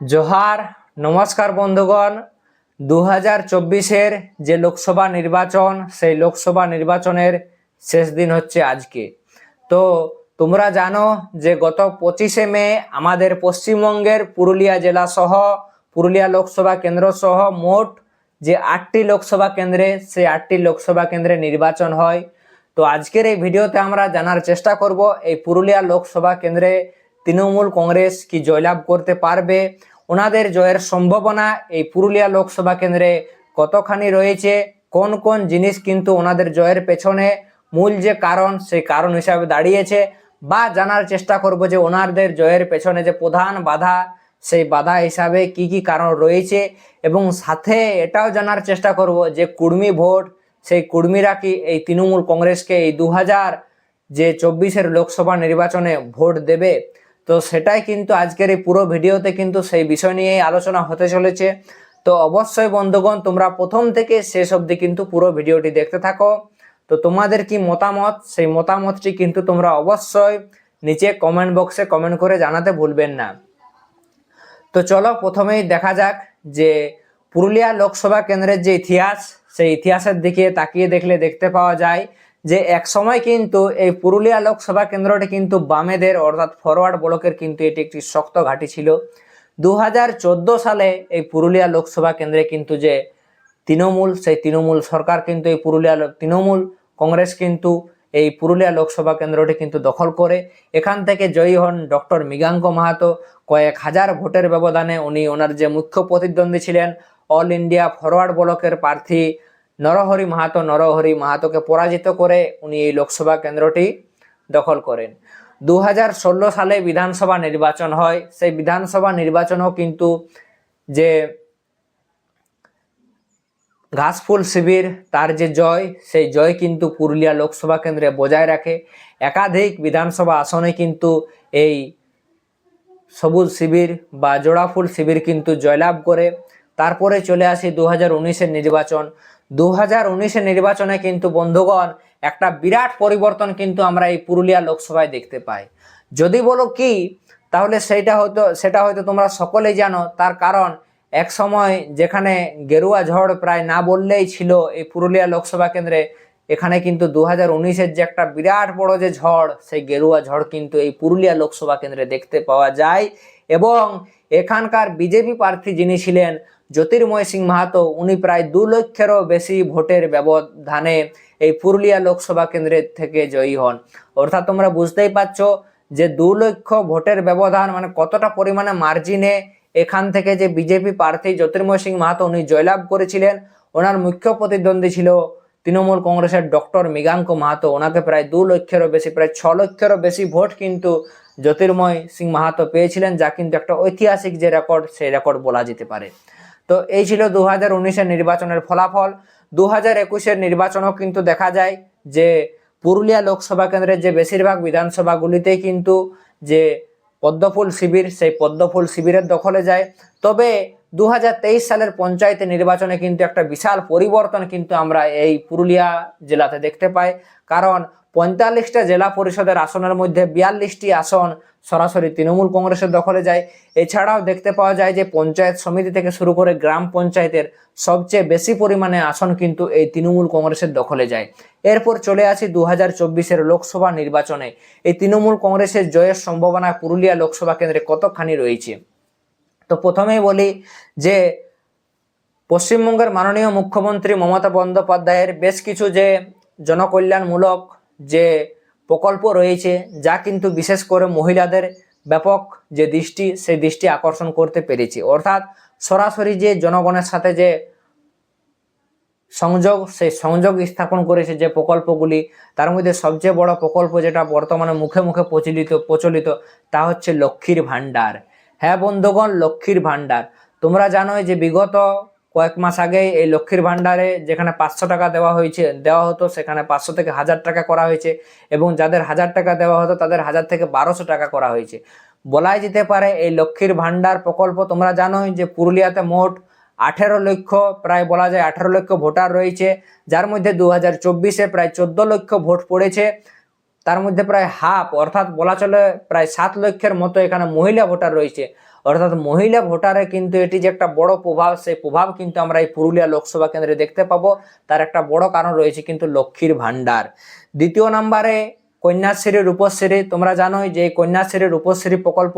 জোহার, নমস্কার বন্ধুগণ। দু হাজার চব্বিশের যে লোকসভা নির্বাচন, সেই লোকসভা নির্বাচনের শেষ দিন হচ্ছে আজকে। তো তোমরা জানো যে গত পঁচিশে মে আমাদের পশ্চিমবঙ্গের পুরুলিয়া জেলা সহ, পুরুলিয়া লোকসভা কেন্দ্র সহ মোট যে আটটি লোকসভা কেন্দ্রে, সেই আটটি লোকসভা কেন্দ্রে নির্বাচন হয়। তো আজকের এই ভিডিওতে আমরা জানার চেষ্টা করব এই পুরুলিয়া লোকসভা কেন্দ্রে তৃণমূল কংগ্রেস কি জয়লাভ করতে পারবে? ওনাদের জয়ের সম্ভাবনা এই পুরুলিয়া লোকসভা কেন্দ্রে কতখানি রয়েছে? কোন কোন জিনিস কিন্তু ওনাদের জয়ের পেছনে মূল যে কারণ, সেই কারণ হিসাবে দাঁড়িয়েছে বা জানার চেষ্টা করব যে ওনাদের জয়ের পেছনে যে প্রধান বাধা, সেই বাধা হিসাবে কি কি কারণ রয়েছে এবং সাথে এটাও জানার চেষ্টা করব যে কুর্মী ভোট, সেই কুর্মীরা কি এই তৃণমূল কংগ্রেসকে এই দু হাজার যে চব্বিশের লোকসভা নির্বাচনে ভোট দেবে? তো সেটাই কিন্তু আজকের এই পুরো ভিডিওতে কিন্তু সেই বিষয় নিয়েই আলোচনা হতে চলেছে। তো অবশ্যই বন্ধুগণ, তোমরা প্রথম থেকে শেষ অবধি কিন্তু পুরো ভিডিওটি দেখতে থাকো। তো তোমাদের কি মতামত? সেই মতামতটি কিন্তু তোমরা অবশ্যই নিচে কমেন্ট বক্সে কমেন্ট করে জানাতে ভুলবেন না। তো চলো প্রথমেই দেখা যাক যে পুরুলিয়া লোকসভা কেন্দ্রের যে ইতিহাস, সেই ইতিহাসের দিকে তাকিয়ে দেখলে দেখতে পাওয়া যায় যে এক সময় কিন্তু এই পুরুলিয়া লোকসভা কেন্দ্রটি কিন্তু বামেদের অর্থাৎ ফরওয়ার্ড ব্লকের কিন্তু এটি একটি শক্ত ঘাঁটি ছিল। দু হাজার চোদ্দ সালে এই পুরুলিয়া লোকসভা কেন্দ্রে কিন্তু যে তৃণমূল, সেই তৃণমূল সরকার কিন্তু এই পুরুলিয়া তৃণমূল কংগ্রেস কিন্তু এই পুরুলিয়া লোকসভা কেন্দ্রটি কিন্তু দখল করে। এখান থেকে জয়ী হন ডক্টর মৃগাঙ্ক মাহাতো। কয়েক হাজার ভোটের ব্যবধানে উনি ওনার যে মুখ্য প্রতিদ্বন্দ্বী ছিলেন, অল ইন্ডিয়া ফরওয়ার্ড ব্লকের প্রার্থী নরহরি মাহাতো, নরহরি মাহাতোকে পরাজিত করে উনি এই লোকসভা কেন্দ্রটি দখল করেন। দু হাজার ষোলো সালে বিধানসভা নির্বাচন হয়। সেই বিধানসভা নির্বাচনও কিন্তু যে ঘাসফুল শিবির, তার যে জয়, সেই জয় কিন্তু পুরুলিয়া লোকসভা কেন্দ্রে বজায় রাখে। একাধিক বিধানসভা আসনে কিন্তু এই সবুজ শিবির বা জোড়াফুল শিবির কিন্তু জয়লাভ করে। তারপরে চলে আসি দু হাজার নির্বাচন। দু হাজার নির্বাচনে কিন্তু বন্ধুগণ একটা বিরাট পরিবর্তন কিন্তু আমরা এই পুরুলিয়া লোকসভায় দেখতে পাই। যদি বলো কি, তাহলে সেইটা হয়তো, সেটা হয়তো তোমরা সকলেই জানো, তার কারণ এক সময় যেখানে গেরুয়া ঝড় প্রায় না বললেই ছিল এই পুরুলিয়া লোকসভা কেন্দ্রে, এখানে কিন্তু দু হাজার যে একটা বিরাট বড় যে ঝড়, সেই গেরুয়া ঝড় কিন্তু এই পুরুলিয়া লোকসভা কেন্দ্রে দেখতে পাওয়া যায়। এবং এখানকার বিজেপি প্রার্থী যিনি ছিলেন জ্যোতির্ময় সিং মাহাতো, উনি প্রায় দু লক্ষেরও বেশি ভোটের ব্যবধানে এই পুরুলিয়া লোকসভা কেন্দ্রের থেকে জয়ী হন। অর্থাৎ তোমরা বুঝতেই পারছ যে দু লক্ষ ভোটের ব্যবধান মানে কতটা পরিমাণে মার্জিনে এখান থেকে যে বিজেপি প্রার্থী জ্যোতির্ময় সিং মাহাতো উনি জয়লাভ করেছিলেন, ওনার মুখ্য প্রতিদ্বন্দ্বী ছিল তৃণমূল কংগ্রেসের ডক্টর মৃগাঙ্ক মাহাতো। ওনাকে প্রায় দু লক্ষেরও বেশি, প্রায় ছ লক্ষেরও বেশি ভোট কিন্তু জ্যোতির্ময় সিং মাহাতো পেয়েছিলেন, যা কিন্তু একটা ঐতিহাসিক যে রেকর্ড, সেই রেকর্ড বলা যেতে পারে। তো এই ছিল দু হাজার নির্বাচনের ফলাফল। দু হাজার একুশের নির্বাচনও কিন্তু দেখা যায় যে পুরুলিয়া লোকসভা কেন্দ্রের যে বেশিরভাগ বিধানসভাগুলিতেই কিন্তু যে পদ্মফুল শিবির, সেই পদ্মফুল শিবিরের দখলে যায়। তবে দু হাজার তেইশ সালের পঞ্চায়েত নির্বাচনে কিন্তু একটা বিশাল পরিবর্তন কিন্তু আমরা এই পুরুলিয়া জেলাতে দেখতে পাই। কারণ পঁয়তাল্লিশটা জেলা পরিষদের আসনের মধ্যে বিয়াল্লিশটি আসন সরাসরি তৃণমূল কংগ্রেসের দখলে যায়। এছাড়াও দেখতে পাওয়া যায় যে পঞ্চায়েত সমিতি থেকে শুরু করে গ্রাম পঞ্চায়েতের সবচেয়ে বেশি পরিমাণে আসন কিন্তু এই তৃণমূল কংগ্রেসের দখলে যায়। এরপর চলে আসি দু হাজার চব্বিশের লোকসভা নির্বাচনে। এই তৃণমূল কংগ্রেসের জয়ের সম্ভাবনা পুরুলিয়া লোকসভা কেন্দ্রে কতখানি রয়েছে? তো প্রথমেই বলি যে পশ্চিমবঙ্গের মাননীয় মুখ্যমন্ত্রী মমতা বন্দ্যোপাধ্যায়ের বেশ কিছু যে জনকল্যাণমূলক যে প্রকল্প রয়েছে, যা কিন্তু বিশেষ করে মহিলাদের ব্যাপক যে দৃষ্টি, সেই দৃষ্টি আকর্ষণ করতে পেরেছি। অর্থাৎ সরাসরি যে জনগণের সাথে যে সংযোগ, সেই সংযোগ স্থাপন করেছে যে প্রকল্পগুলি, তার মধ্যে সবচেয়ে বড় প্রকল্প যেটা বর্তমানে মুখে মুখে প্রচলিত প্রচলিত, তা হচ্ছে লক্ষ্মীর ভাণ্ডার। হ্যাঁ বন্ধুগণ, লক্ষ্মীর ভাণ্ডার। তোমরা জানোই যে বিগত কয়েক মাস আগে এই লক্ষ্মীর ভাণ্ডারে যেখানে পাঁচশো টাকা দেওয়া হয়েছে, দেওয়া হতো, সেখানে পাঁচশো থেকে হাজার টাকা করা হয়েছে এবং যাদের হাজার টাকা দেওয়া হতো, তাদের হাজার থেকে বারোশো টাকা করা হয়েছে। বলাই যেতে পারে এই লক্ষ্মীর ভাণ্ডার প্রকল্প তোমরা জানোই যে পুরুলিয়াতে মোট আঠেরো লক্ষ, প্রায় বলা যায় আঠেরো লক্ষ ভোটার রয়েছে। যার মধ্যে দু হাজার চব্বিশে প্রায় চোদ্দ লক্ষ ভোট পড়েছে। তার মধ্যে প্রায় হাফ, অর্থাৎ বলা চলে প্রায় সাত লক্ষের মতো এখানে মহিলা ভোটার রয়েছে। অর্থাৎ মহিলা ভোটারে কিন্তু এটি যে একটা বড় প্রভাব, সেই প্রভাব কিন্তু আমরা এই পুরুলিয়া লোকসভা কেন্দ্রে দেখতে পাবো। তার একটা বড় কারণ রয়েছে কিন্তু লক্ষ্মীর ভাণ্ডার। দ্বিতীয় নম্বরে কন্যাশ্রী রূপশ্রী। তোমরা জানোই যে কন্যাশ্রী রূপশ্রী প্রকল্প,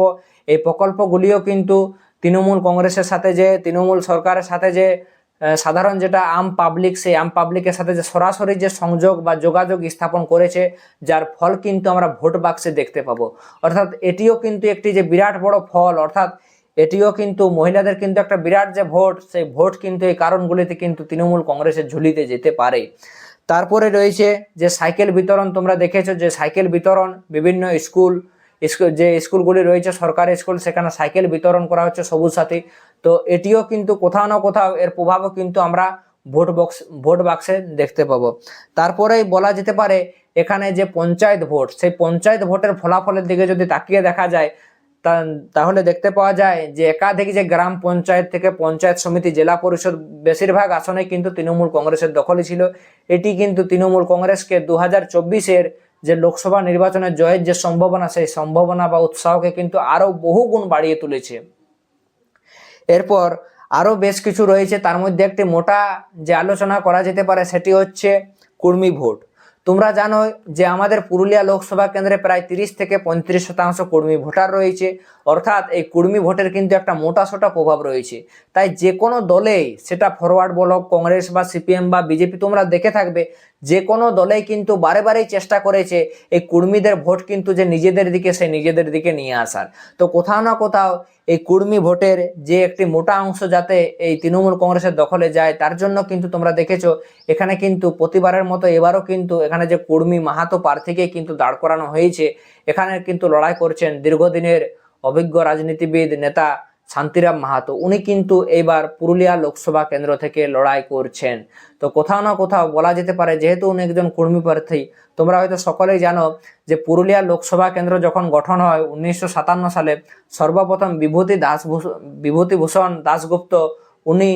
এই প্রকল্পগুলিও কিন্তু তৃণমূল কংগ্রেসের সাথে যে, তৃণমূল সরকারের সাথে যে সাধারণ যেটা আম পাবলিক সেই আম পাবলিকের সাথে যে সরাসরি যে সংযোগ বা যোগাযোগ স্থাপন করেছে, যার ফল কিন্তু আমরা ভোট বাক্সে দেখতে পাবো। অর্থাৎ এটিও কিন্তু একটি যে বিরাট বড় ফল, অর্থাৎ এটিও কিন্তু মহিলাদের কিন্তু একটা বিরাট যে ভোট, সেই ভোট কিন্তু এই কারণগুলিতে কিন্তু তৃণমূল কংগ্রেসের ঝুলিতে যেতে পারে। তারপরে রয়েছে যে সাইকেল বিতরণ, তোমরা দেখেছ যে সাইকেল বিতরণ, বিভিন্ন স্কুল যে স্কুলগুলি রয়েছে, সরকারি স্কুল, সেখানে সাইকেল বিতরণ করা হচ্ছে সবুজ সাথী তো এটিও কিন্তু কোথাও না কোথাও এর প্রভাবও কিন্তু আমরা ভোট বক্স, ভোট বাক্সে দেখতে পাবো। তারপরেই বলা যেতে পারে, এখানে যে পঞ্চায়েত ভোট, সেই পঞ্চায়েত ভোটের ফলাফলের দিকে যদি তাকিয়ে দেখা যায় তাহলে দেখতে পাওয়া যায় যে একাধিক যে গ্রাম পঞ্চায়েত থেকে পঞ্চায়েত সমিতি, জেলা পরিষদ বেশিরভাগ আসনে কিন্তু তৃণমূল কংগ্রেসের দখলে ছিল। এটি কিন্তু তৃণমূল কংগ্রেসকে দু হাজার চব্বিশের যে লোকসভা নির্বাচনে জয়ের যে সম্ভাবনা, সেই সম্ভাবনা বা উৎসাহকে কিন্তু আরও বহু গুণ বাড়িয়ে তুলেছে। এরপর আরও বেশ কিছু রয়েছে, তার মধ্যে একটি মোটা যে আলোচনা করা যেতে পারে, সেটি হচ্ছে কুর্মি ভোট। তোমরা জানো যে আমাদের পুরুলিয়া লোকসভা কেন্দ্রে প্রায় তিরিশ থেকে পঁয়ত্রিশ শতাংশ কর্মী ভোটার রয়েছে। অর্থাৎ এই কর্মী ভোটের কিন্তু একটা মোটা সোটা প্রভাব রয়েছে। তাই যে কোনো দলেই সেটা ফরওয়ার্ড বলো, কংগ্রেস বা সিপিএম বা বিজেপি তোমরা দেখে থাকবে যে কোনো দলেই কিন্তু বারে বারেই চেষ্টা করেছে এই কর্মীদের ভোট কিন্তু যে নিজেদের দিকে সে নিজেদের দিকে নিয়ে আসার। তো কোথাও না কোথাও এই কুর্মী ভোটের যে একটি মোটা অংশ যাতে এই তৃণমূল কংগ্রেসের দখলে যায়, তার জন্য কিন্তু তোমরা দেখেছ, এখানে কিন্তু প্রতিবারের মতো এবারও কিন্তু এখানে যে কুর্মী মাহাতো প্রার্থীকে কিন্তু দাঁড় করানো হয়েছে। এখানে কিন্তু লড়াই করছেন দীর্ঘদিনের অভিজ্ঞ রাজনীতিবিদ নেতা শান্তিরাম মাহাতো, উনি কিন্তু এইবার পুরুলিয়া লোকসভা কেন্দ্র থেকে লড়াই করছেন। তো কোথাও না কোথাও বলা যেতে পারে, যেহেতু উনি একজন কর্মী প্রার্থী, তোমরা হয়তো সকলেই জানো যে পুরুলিয়া লোকসভা কেন্দ্র যখন গঠন হয় উনিশশো সাতান্ন সালে, সর্বপ্রথম বিভূতি দাস বিভূতিভূষণ দাসগুপ্ত উনি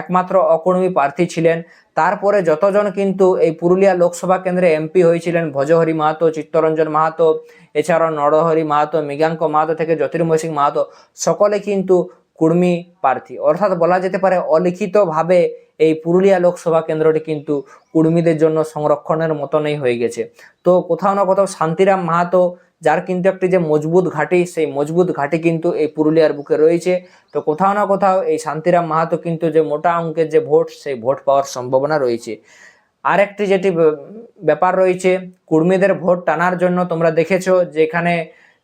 একমাত্র অকর্মী প্রার্থী ছিলেন। তারপরে যতজন কিন্তু এই পুরুলিয়া লোকসভা কেন্দ্রে এমপি হয়েছিলেন, ভজহরি মাহাতো, চিত্তরঞ্জন মাহাতো, এছাড়াও নরহরি মাহাতো, মৃগাঙ্ক মাহাতো থেকে জ্যোতির্ময় সিং মাহাতো, সকলে কিন্তু কুর্মী প্রার্থী। অর্থাৎ বলা যেতে পারে, অলিখিতভাবে এই পুরুলিয়া লোকসভা কেন্দ্রটি কিন্তু কুর্মীদের জন্য সংরক্ষণের মতনই হয়ে গেছে। তো কোথাও না কোথাও শান্তিরাম মাহাতো যার কিন্তু একটি যে মজবুত ঘাঁটি, সেই মজবুত ঘাঁটি কিন্তু এই পুরুলিয়ার বুকে রয়েছে। তো কোথাও না কোথাও এই শান্তিরাম মাহাতো কিন্তু যে মোটা অঙ্কের যে ভোট, সেই ভোট পাওয়ার সম্ভাবনা রয়েছে। আরেকটি যেটি ব্যাপার রয়েছে, কুর্মীদের ভোট টানার জন্য তোমরা দেখেছ যে এখানে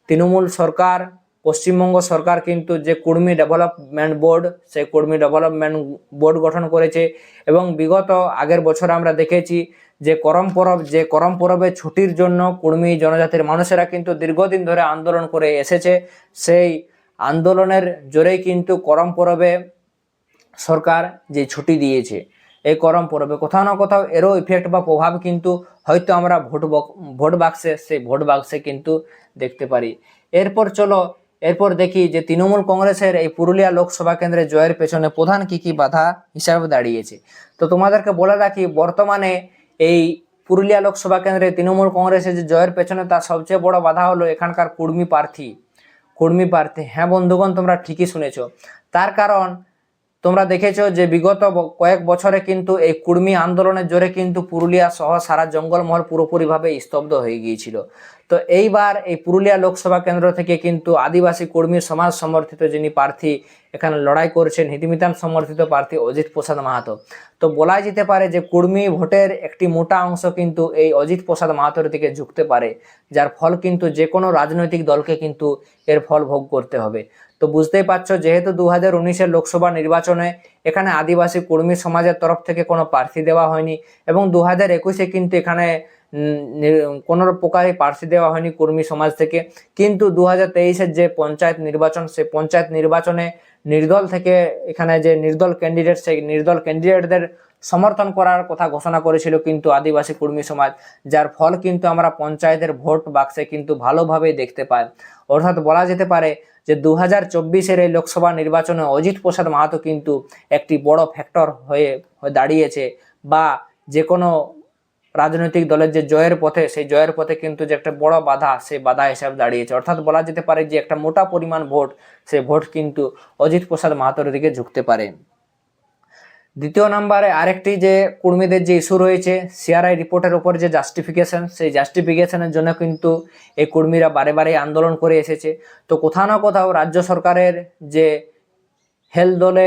তৃণমূল সরকার পশ্চিমবঙ্গ সরকার কিন্তু যে কুর্মী ডেভেলপমেন্ট বোর্ড, সেই কুর্মী ডেভেলপমেন্ট বোর্ড গঠন করেছে এবং বিগত আগের বছর আমরা দেখেছি যে করম পরব যে করম পরবে ছুটির জন্য কুর্মী জনজাতির মানুষেরা কিন্তু দীর্ঘদিন ধরে আন্দোলন করে এসেছে। সেই আন্দোলনের জোরেই কিন্তু করম পরবে সরকার যে ছুটি দিয়েছে, এই করম পরবে কোথাও না কোথাও এরও ইফেক্ট বা প্রভাব কিন্তু হয়তো আমরা ভোট ভোট বাক্সে সেই ভোট বাক্সে কিন্তু দেখতে পারি। এরপর চলো এরপর দেখি যে তৃণমূল কংগ্রেসের এই পুরুলিয়া লোকসভা কেন্দ্রে জয়ের পেছনে প্রধান কি কি বাধা হিসাবে দাঁড়িয়েছে। তো তোমাদেরকে বলে রাখি, বর্তমানে এই পুরুলিয়া লোকসভা কেন্দ্রে তৃণমূল কংগ্রেসের যে জয়ের পেছনে তার সবচেয়ে বড় বাধা হলো এখানকার কুর্মী প্রার্থী। কুর্মী প্রার্থী হ্যাঁ বন্ধুগণ, তোমরা ঠিকই শুনেছ। তার কারণ তোমরা দেখেছ যে বিগত কয়েক বছরে কিন্তু এই কুর্মী আন্দোলনের জোরে কিন্তু পুরুলিয়া সহ সারা জঙ্গলমহল পুরোপুরিভাবে স্তব্ধ হয়ে গিয়েছিল। তো এইবার এই পুরুলিয়া লোকসভা কেন্দ্র থেকে কিন্তু আদিবাসী কর্মী সমাজ সমর্থিত যিনি প্রার্থী, এখানে লড়াই করছেন হিতিমিতান সমর্থিত প্রার্থী অজিত প্রসাদ মাহাতো। তো বলা যেতে পারে যে কুর্মী ভোটের একটি মোটা অংশ কিন্তু এই অজিত প্রসাদ মাহাতোর দিকে ঝুঁকতে পারে, যার ফল কিন্তু যে কোনো রাজনৈতিক দলকে কিন্তু এর ফল ভোগ করতে হবে। তো বুঝতেই পারছ, যেহেতু দু হাজার উনিশের লোকসভা নির্বাচনে এখানে আদিবাসী কর্মী সমাজের তরফ থেকে কোনো প্রার্থী দেওয়া হয়নি এবং দু হাজার একুশে কিন্তু এখানে কোনো প্রকারই প্রার্থী দেওয়া হয়নি কর্মী সমাজ থেকে। কিন্তু দু হাজার তেইশের যে পঞ্চায়েত নির্বাচন সে পঞ্চায়েত নির্বাচনে নির্দল থেকে এখানে যে নির্দল ক্যান্ডিডেট সেই নির্দল ক্যান্ডিডেটদের সমর্থন করার কথা ঘোষণা করেছিল কিন্তু আদিবাসী কর্মী সমাজ, যার ফল কিন্তু আমরা পঞ্চায়েতের ভোট বাক্সে কিন্তু ভালোভাবেই দেখতে পাই। অর্থাৎ বলা যেতে পারে যে দু হাজার চব্বিশের এই লোকসভা নির্বাচনে অজিত প্রসাদ মাহাতো কিন্তু একটি বড় ফ্যাক্টর হয়ে দাঁড়িয়েছে বা যে কোনো রাজনৈতিক দলের যে জয়ের পথে, সেই জয়ের পথে কিন্তু যে একটা বড় বাধা, সেই বাধা হিসাবে দাঁড়িয়েছে। অর্থাৎ বলা যেতে পারে যে একটা মোটা পরিমাণ ভোট, সেই ভোট কিন্তু অজিত প্রসাদ মাহাতোর দিকে ঝুঁকতে পারে। দ্বিতীয় নাম্বারে আরেকটি যে কর্মীদের যে ইস্যু রয়েছে সিআরআই রিপোর্টের উপর যে জাস্টিফিকেশন সেই জাস্টিফিকেশনের জন্য কিন্তু এই কর্মীরা বারে বারে আন্দোলন করে এসেছে। তো কোথাও না কোথাও রাজ্য সরকারের যে হেলথ দলে,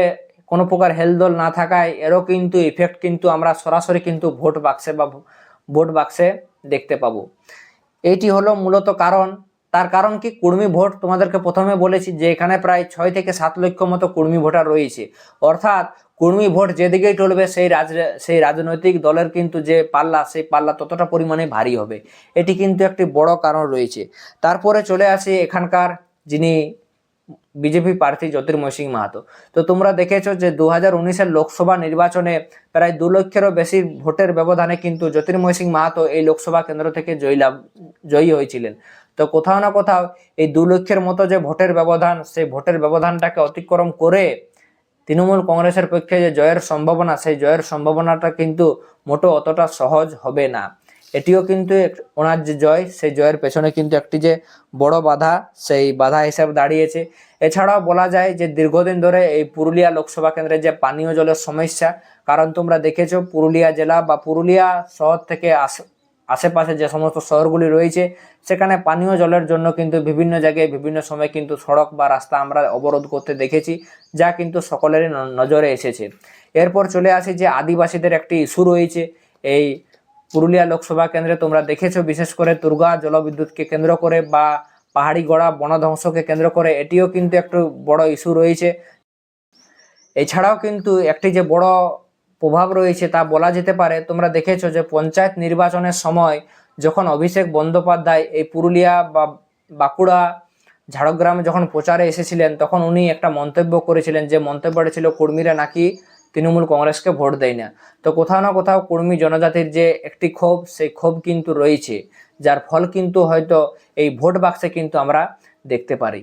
কোনো প্রকার হেলথ দল না থাকায় এরও কিন্তু ইফেক্ট কিন্তু আমরা সরাসরি কিন্তু ভোট বাক্সে বা ভোট বাক্সে দেখতে পাবো। এইটি হলো মূলত কারণ। তার কারণ কি? কুর্মী ভোট তোমাদেরকে প্রথমে বলেছি যে এখানে প্রায় ছয় থেকে সাত লক্ষ মতো কুর্মী ভোটার রয়েছে। অর্থাৎ কুর্মী ভোট যেদিকেই টলবে সেই রাজ, সেই রাজনৈতিক দলের কিন্তু যে পাল্লা, সেই পাল্লা ততটা পরিমাণে ভারী হবে। এটি কিন্তু একটি বড় কারণ রয়েছে। তারপরে চলে আসি এখানকার যিনি বিজেপি প্রার্থী জ্যোতির্ময় সিং মাহাতো। তো তোমরা দেখেছ যে দু হাজার লোকসভা নির্বাচনে প্রায় দু লক্ষেরও বেশি ভোটের ব্যবধানে কিন্তু জ্যোতির্ময় সিং মাহাতো এই লোকসভা কেন্দ্র থেকে জয়ী লাভ জয়ী হয়েছিলেন। তো কোথাও না কোথাও এই দু লক্ষের মতো যে ভোটের ব্যবধান, সেই ভোটের ব্যবধানটাকে অতিক্রম করে তৃণমূল কংগ্রেসের পক্ষে যে জয়ের সম্ভাবনা, সেই জয়ের সম্ভাবনাটা কিন্তু মোটো অতটা সহজ হবে না। এটিও কিন্তু ওনার যে জয়, সেই জয়ের পেছনে কিন্তু একটি যে বড় বাধা, সেই বাধা হিসাবে দাঁড়িয়েছে। এছাড়াও বলা যায় যে দীর্ঘদিন ধরে এই পুরুলিয়া লোকসভা কেন্দ্রে যে পানীয় জলের সমস্যা, কারণ তোমরা দেখেছ পুরুলিয়া জেলা বা পুরুলিয়া শহর থেকে আশ- আশেপাশে যে সমস্ত শহরগুলি রয়েছে, সেখানে পানীয় জলের জন্য কিন্তু বিভিন্ন জায়গায় বিভিন্ন সময় কিন্তু সড়ক বা রাস্তা আমরা অবরোধ করতে দেখেছি, যা কিন্তু সকলেরই নজরে এসেছে। এরপর চলে আসি যে আদিবাসীদের একটি ইস্যু রয়েছে। এই পুরুলিয়া লোকসভা কেন্দ্রে তোমরা দেখেছ, বিশেষ করে দুর্গা জলবিদ্যুৎকে কেন্দ্র করে বা পাহাড়ি গড়া বনধ্বংসকে কেন্দ্র করে, এটিও কিন্তু একটু বড় ইস্যু রয়েছে। এছাড়াও কিন্তু একটি যে বড় প্রভাব রয়েছে তা বলা যেতে পারে। তোমরা দেখেছ যে পঞ্চায়েত নির্বাচনের সময় যখন অভিষেক বন্দ্যোপাধ্যায় এই পুরুলিয়া বা বাঁকুড়া, ঝাড়গ্রামে যখন প্রচারে এসেছিলেন, তখন উনি একটা মন্তব্য করেছিলেন যে মন্তব্যটা ছিল, কর্মীরা নাকি তৃণমূল কংগ্রেসকে ভোট দেয় না। তো কোথাও না কোথাও কর্মী জনজাতির যে একটি ক্ষোভ, সেই ক্ষোভ কিন্তু রয়েছে, যার ফল কিন্তু হয়তো এই ভোট বাক্সে কিন্তু আমরা দেখতে পারি,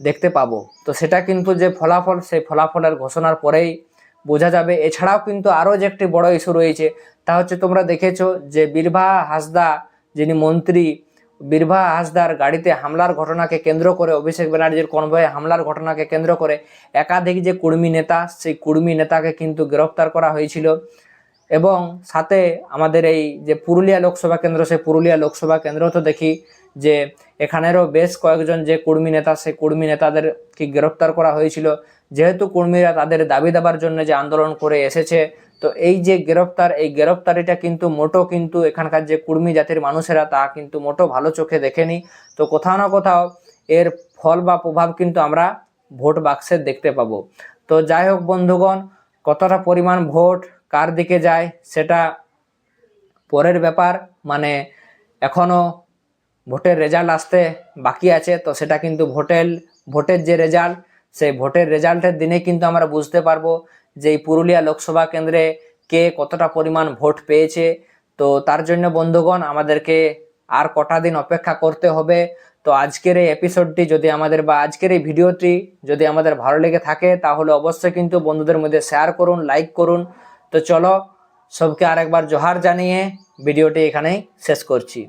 দেখতে পাবো। তো সেটা কিন্তু যে ফলাফল, সেই ফলাফলের ঘোষণার পরেই বোঝা যাবে। এছাড়াও কিন্তু আরও যে একটি বড় ইস্যু রয়েছে, তা হচ্ছে তোমরা দেখেছ যে বীরভা হাসদা, যিনি মন্ত্রী, বীরভা হাসদার গাড়িতে হামলার ঘটনাকে কেন্দ্র করে, অভিষেক ব্যানার্জির কনভয়ে হামলার ঘটনাকে কেন্দ্র করে একাধিক যে কুর্মী নেতা, সেই কুর্মী নেতাকে কিন্তু গ্রেফতার করা হয়েছিল। এবং সাথে আমাদের এই যে পুরুলিয়া লোকসভা কেন্দ্র, সেই পুরুলিয়া লোকসভা কেন্দ্র তো দেখি যে এখানেরও বেশ কয়েকজন যে কর্মী নেতা, সেই কর্মী নেতাদেরকে গ্রেফতার করা হয়েছিল। যেহেতু কর্মীরা তাদের দাবি দেবার জন্য যে আন্দোলন করে এসেছে, তো এই যে গ্রেফতার এই গ্রেফতারিটা কিন্তু মোটো কিন্তু এখানকার যে কুর্মী জাতির মানুষেরা, তা কিন্তু মোটো ভালো চোখে দেখেনি। তো কোথাও না কোথাও এর ফল বা প্রভাব কিন্তু আমরা ভোট বাক্সে দেখতে পাবো। তো যাই হোক বন্ধুগণ, কতটা পরিমাণ ভোট, কার দিকে যায়, সেটা পরের ব্যাপার। মানে এখনও ভোটের রেজাল্ট আসতে বাকি আছে, তো সেটা কিন্তু ভোটের ভোটের যে রেজাল্ট সেই ভোটের রেজাল্টের দিনে কিন্তু আমরা বুঝতে পারব যে এই পুরুলিয়া লোকসভা কেন্দ্রে কে কতটা পরিমাণ ভোট পেয়েছে। তো তার জন্য বন্ধুগণ, আমাদেরকে আর কটা দিন অপেক্ষা করতে হবে। তো আজকের এই এপিসোডটি যদি আমাদের বা আজকের এই ভিডিওটি যদি আমাদের ভালো লেগে থাকে, তাহলে অবশ্যই কিন্তু বন্ধুদের মধ্যে শেয়ার করুন লাইক করুন। তো চলো, সবকে আরেকবার জোহার জানিয়ে ভিডিওটি এখানেই শেষ করছি।